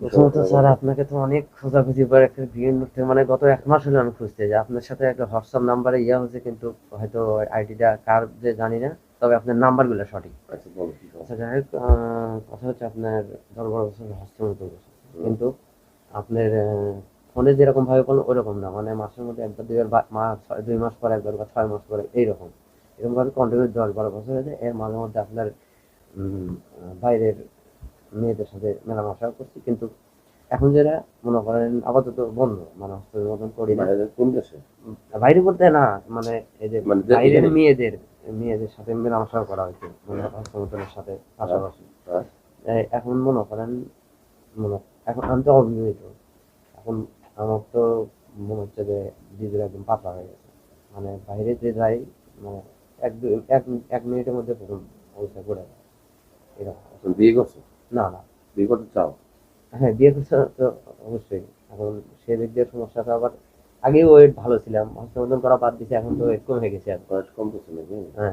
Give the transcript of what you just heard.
প্রথমত স্যার আপনাকে তো অনেক খোঁজাখুঁজি করে একটা বিভিন্ন মানে গত এক মাস হলো আমি খুঁজতে যে আপনার সাথে একটা হোয়াটসঅ্যাপ নাম্বারে ইয়া হচ্ছে কিন্তু হয়তো আইডিটা কার যে জানি না তবে আপনার নাম্বারগুলো সঠিক। আচ্ছা? আচ্ছা যাই হোক কথা হচ্ছে আপনার দশ বারো বছর হস্তমত কিন্তু আপনার ফোনে যেরকম ভাবে কোনো ওরকম না। মানে মাসের মধ্যে একবার দুইবার মাস দুই মাস পরে একবার বা ছয় মাস পরে এইরকম। এরকম ভাবে কন্টিনিউ দশ বারো বছর হয়েছে এর মাঝে মধ্যে আপনার উম, বাইরের মেয়েদের সাথে মেলামেশা করছি কিন্তু এখন যারা মনে করেন আপাতত বন্ধ মানে হস্তের মতন করি না। বাইরে কোন দেশে? বাইরে বলতে না মানে এই যে মানে বাইরের মেয়েদের মেয়েদের সাথে মেলামেশা করা হয়েছে মানে হস্তমতনের সাথে পাশাপাশি। হ্যাঁ। এখন মনে করেন মনে এখন আমি তো অবিবাহিত এখন আমার তো মনে হচ্ছে যে দিদির একদম পাতলা হয়ে গেছে। মানে বাইরে যে যাই মানে এক দুই এক এক মিনিটের মধ্যে প্রথম অবস্থা করে যায় এরকম। বিয়ে করছ? না না বিয়ে করতে চাও। হ্যাঁ বিয়ে করছে তো অবশ্যই। এখন সে দিক দিয়ে সমস্যাটা আবার আগেও ওয়েট ভালো ছিলাম হস্তমোদন করা বাদ দিছে এখন তো ওয়েট কমে গেছে আর। বয়স কম করছ নাকি? হ্যাঁ।